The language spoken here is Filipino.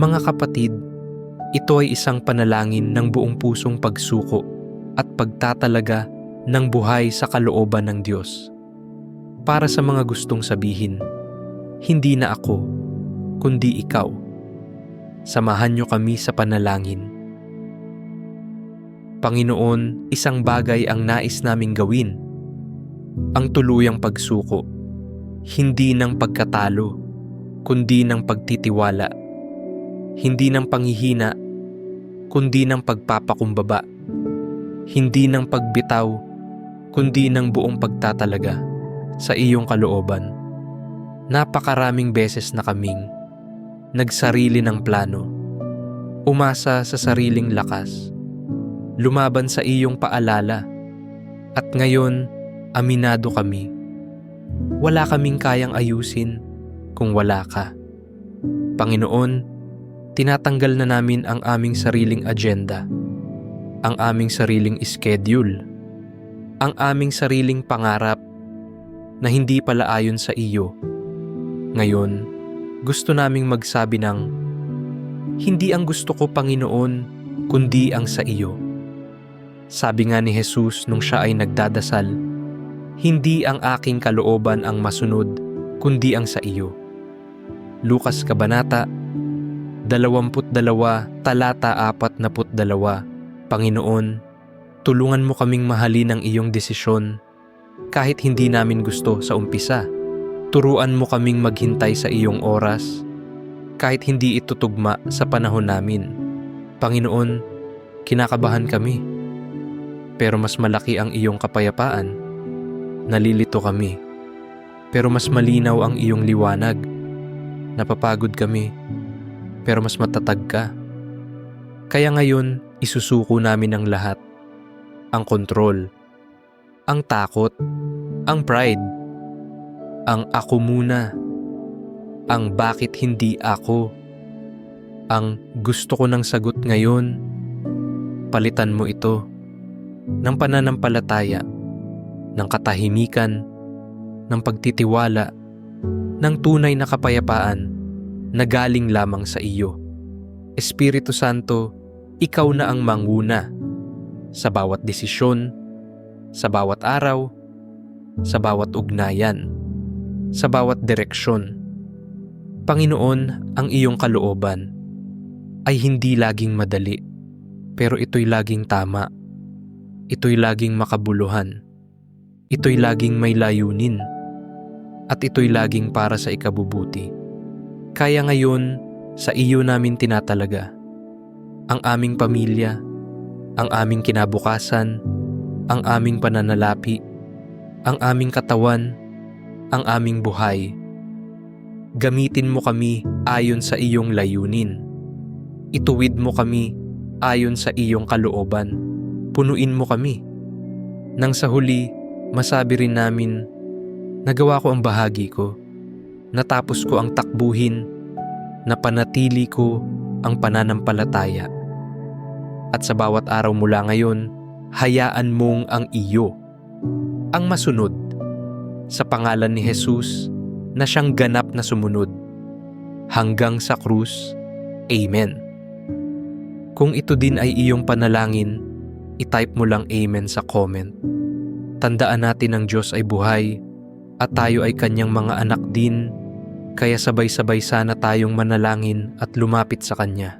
Mga kapatid, ito ay isang panalangin ng buong pusong pagsuko at pagtatalaga ng buhay sa kalooban ng Diyos. Para sa mga gustong sabihin, hindi na ako, kundi ikaw. Samahan niyo kami sa panalangin. Panginoon, isang bagay ang nais naming gawin. Ang tuluyang pagsuko, hindi ng pagkatalo, kundi ng pagtitiwala. Hindi ng panghihina, kundi ng pagpapakumbaba. Hindi ng pagbitaw, kundi ng buong pagtatalaga sa iyong kalooban. Napakaraming beses na kaming nagsarili ng plano, umasa sa sariling lakas, lumaban sa iyong paalala, at ngayon aminado kami. Wala kaming kayang ayusin kung wala ka. Panginoon, tinatanggal na namin ang aming sariling agenda, ang aming sariling schedule, ang aming sariling pangarap na hindi pala ayon sa iyo. Ngayon, gusto naming magsabi ng, Hindi ang gusto ko, Panginoon, kundi ang sa iyo. Sabi nga ni Jesus nung siya ay nagdadasal, Hindi ang aking kalooban ang masunod, kundi ang sa iyo. Lukas Kabanata 22 talata 42 Panginoon, tulungan mo kaming mahalin ang iyong desisyon kahit hindi namin gusto sa umpisa. Turuan mo kaming maghintay sa iyong oras kahit hindi ito tugma sa panahon namin. Panginoon, kinakabahan kami. Pero mas malaki ang iyong kapayapaan. Nalilito kami. Pero mas malinaw ang iyong liwanag. Napapagod kami. Pero mas matatag ka. Kaya ngayon, isusuko namin ang lahat. Ang kontrol. Ang takot. Ang pride. Ang ako muna. Ang bakit hindi ako. Ang gusto ko ng sagot ngayon. Palitan mo ito ng pananampalataya, ng katahimikan, ng pagtitiwala, ng tunay na kapayapaan na galing lamang sa iyo. Espiritu Santo, ikaw na ang manguna sa bawat desisyon, sa bawat araw, sa bawat ugnayan, sa bawat direksyon. Panginoon, ang iyong kalooban ay hindi laging madali, pero ito'y laging tama. Ito'y laging makabuluhan. Ito'y laging may layunin. At ito'y laging para sa ikabubuti. Kaya ngayon, sa iyo namin tinatalaga. Ang aming pamilya, ang aming kinabukasan, ang aming pananalapi, ang aming katawan, ang aming buhay. Gamitin mo kami ayon sa iyong layunin. Ituwid mo kami ayon sa iyong kalooban. Punuin mo kami. Nang sa huli, masabi rin namin, nagawa ko ang bahagi ko. Natapos ko ang takbuhin, napanatili ko ang pananampalataya. At sa bawat araw mula ngayon, hayaan mong ang iyo, ang masunod, sa pangalan ni Jesus na siyang ganap na sumunod hanggang sa krus. Amen. Kung ito din ay iyong panalangin, itype mo lang Amen sa comment. Tandaan natin ang Diyos ay buhay at tayo ay kanyang mga anak din, kaya sabay-sabay sana tayong manalangin at lumapit sa Kanya.